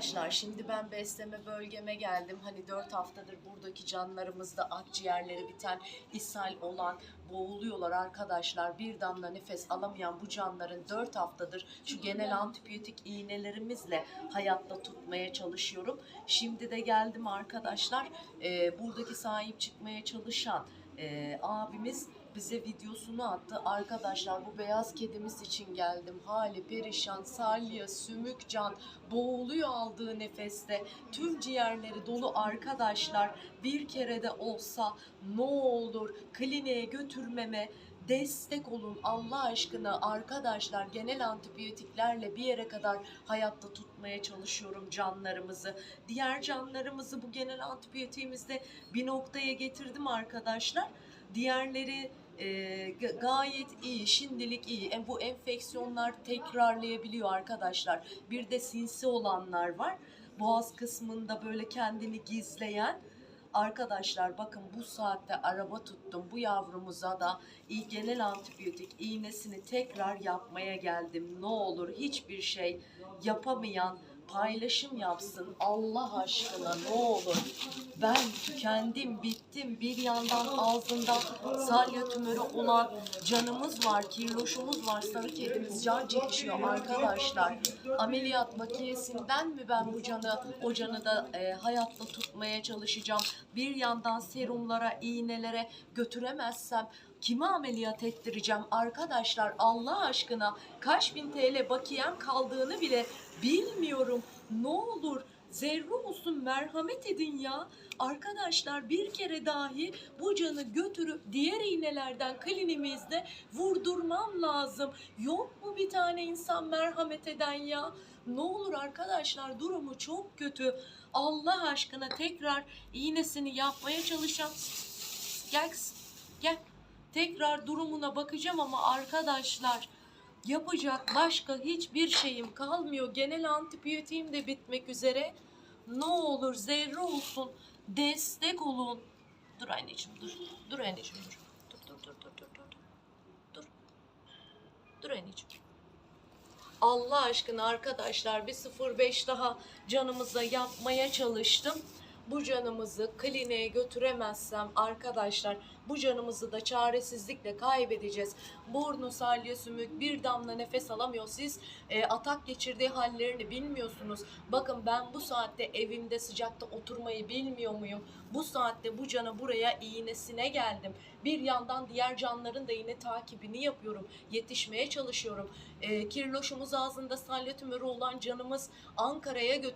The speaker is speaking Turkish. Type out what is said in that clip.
Arkadaşlar şimdi ben besleme bölgeme geldim. Hani 4 haftadır buradaki canlarımızda akciğerleri biten, ishal olan, boğuluyorlar arkadaşlar. Bir damla nefes alamayan bu canların 4 haftadır şu genel antibiyotik iğnelerimizle hayatta tutmaya çalışıyorum. Şimdi de geldim arkadaşlar. Ee, buradaki sahip çıkmaya çalışan e, abimiz bize videosunu attı. Arkadaşlar bu beyaz kedimiz için geldim. Hali perişan, salya, sümük can, boğuluyor aldığı nefeste. Tüm ciğerleri dolu arkadaşlar. Bir kere de olsa ne olur kliniğe götürmeme destek olun Allah aşkına arkadaşlar genel antibiyotiklerle bir yere kadar hayatta tutmaya çalışıyorum canlarımızı. Diğer canlarımızı bu genel antibiyotiğimizde bir noktaya getirdim arkadaşlar. Diğerleri e, gayet iyi, şimdilik iyi. E, bu enfeksiyonlar tekrarlayabiliyor arkadaşlar. Bir de sinsi olanlar var. Boğaz kısmında böyle kendini gizleyen. Arkadaşlar bakın bu saatte araba tuttum. Bu yavrumuza da genel antibiyotik iğnesini tekrar yapmaya geldim. Ne olur hiçbir şey yapamayan paylaşım yapsın Allah aşkına ne olur. Ben tükendim, bittim. Bir yandan ağzında salya tümörü olan canımız var, kirloşumuz var, sarı kedimiz can çekişiyor arkadaşlar. Ameliyat makinesinden mi ben bu canı, o canı da e, hayatta tutmaya çalışacağım. Bir yandan serumlara, iğnelere götüremezsem Kimi ameliyat ettireceğim arkadaşlar Allah aşkına kaç bin TL bakiyem kaldığını bile bilmiyorum. Ne olur zerre olsun merhamet edin ya. Arkadaşlar bir kere dahi bu canı götürüp diğer iğnelerden klinimizde vurdurmam lazım. Yok mu bir tane insan merhamet eden ya? Ne olur arkadaşlar durumu çok kötü. Allah aşkına tekrar iğnesini yapmaya çalışacağım. Gel gel. Tekrar durumuna bakacağım ama arkadaşlar yapacak başka hiçbir şeyim kalmıyor. Genel antibiyotiğim de bitmek üzere. Ne olur zerre olsun destek olun. Dur anneciğim dur. Dur anneciğim dur. Dur dur dur dur dur dur. Dur. Dur anneciğim. Allah aşkına arkadaşlar bir 05 daha canımıza yapmaya çalıştım. Bu canımızı kliniğe götüremezsem arkadaşlar bu canımızı da çaresizlikle kaybedeceğiz. Burnu salya sümük bir damla nefes alamıyor. Siz e, atak geçirdiği hallerini bilmiyorsunuz. Bakın ben bu saatte evimde sıcakta oturmayı bilmiyor muyum? Bu saatte bu cana buraya iğnesine geldim. Bir yandan diğer canların da yine takibini yapıyorum. Yetişmeye çalışıyorum. E, kirloşumuz ağzında salya tümörü olan canımız Ankara'ya götür